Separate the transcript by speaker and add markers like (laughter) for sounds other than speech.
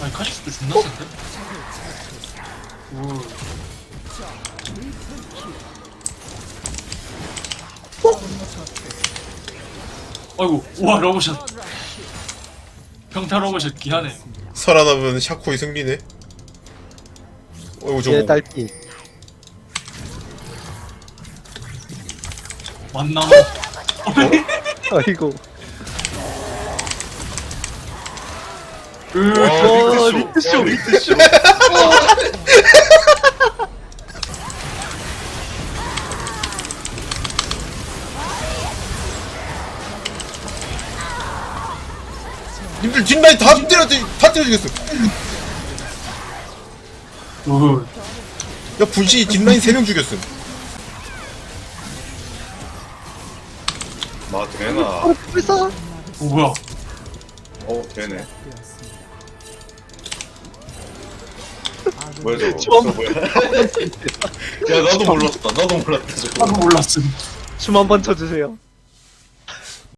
Speaker 1: 아니 카시스도 존나 센데? 오. 아이고 우와 러브샷 평타 러브샷 기하네
Speaker 2: 살아남은 샤코의 승리네. 어이구 저거.
Speaker 3: 얘 딸피.
Speaker 1: 만나고
Speaker 3: 아이고.
Speaker 1: 으
Speaker 3: 와, 리트쇼, 리트쇼.
Speaker 2: 님들 뒷라인 다 때렸지, 다 때려주겠어. 으야 분신이 뒷라인 3명 죽였음.
Speaker 4: 마 되나?
Speaker 3: 어.
Speaker 1: 오 뭐야
Speaker 4: 어 되네. 뭐야 저거? (laughs)
Speaker 3: 처음
Speaker 4: 저거 뭐야? (laughs) 야 나도 몰랐다. 나도 몰랐다 저거.
Speaker 1: 나도 몰랐음
Speaker 3: 춤 한 번 쳐주세요.